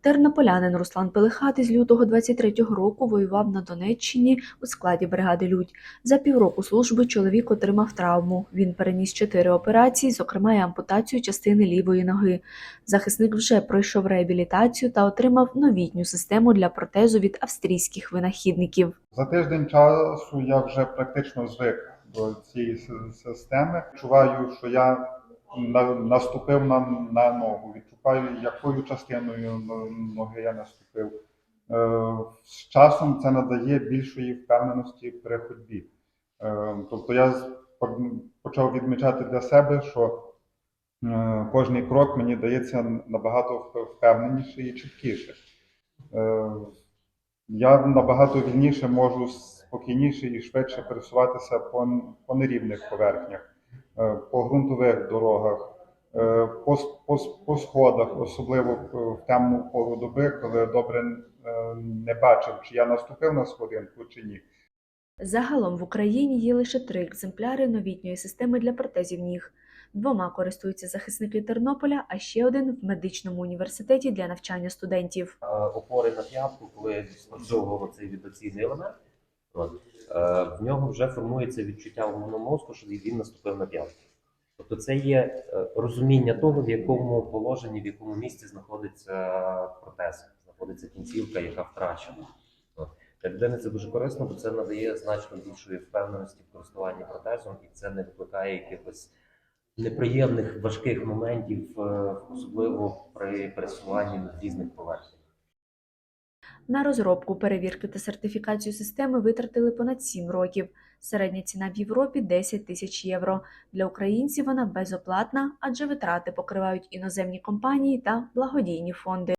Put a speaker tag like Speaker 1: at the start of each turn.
Speaker 1: Тернополянин Руслан Пелихатий з лютого 23-го року воював на Донеччині у складі бригади Людь. За півроку служби чоловік отримав травму. Він переніс чотири операції, зокрема й ампутацію частини лівої ноги. Захисник вже пройшов реабілітацію та отримав новітню систему для протезу від австрійських винахідників.
Speaker 2: За тиждень часу я вже практично звик до цієї системи. Відчуваю, що я на- наступив на, на ногу. Відчуваю, якою частиною ноги я наступив. Е, З часом це надає більшої впевненості при ходьбі. Е, Тобто я почав відмічати для себе, що е, кожний крок мені дається набагато впевненіше і чіткіше. Я набагато вільніше можу спокійніше і швидше пересуватися по, по нерівних поверхнях, по ґрунтових дорогах, е, по, по, по сходах, особливо в темну пору доби, коли добре е, не бачив, чи я наступив на сходинку, чи ні.
Speaker 1: Загалом в Україні є лише три екземпляри новітньої системи для протезів ніг. Двома користуються захисники Тернополя, а ще один в медичному університеті для навчання студентів.
Speaker 3: е, опори на п'ятку, коли спрацьовував цей вібраційний елемент, от, е, в нього вже формується відчуття в головному мозку, що він наступив на п'ятку. Тобто це є е, розуміння того, в якому положенні, в якому місці знаходиться протез, знаходиться кінцівка, яка втрачена. Для людини це дуже корисно, бо це надає значно більшої впевненості в користуванні протезом, і це не викликає якихось неприємних важких моментів, е, особливо при пересуванні на різних поверхнях.
Speaker 1: На розробку, перевірки та сертифікацію системи витратили понад 7 років. Середня ціна в Європі 10 тисяч євро. Для українців вона безоплатна, адже витрати покривають іноземні компанії та благодійні фонди.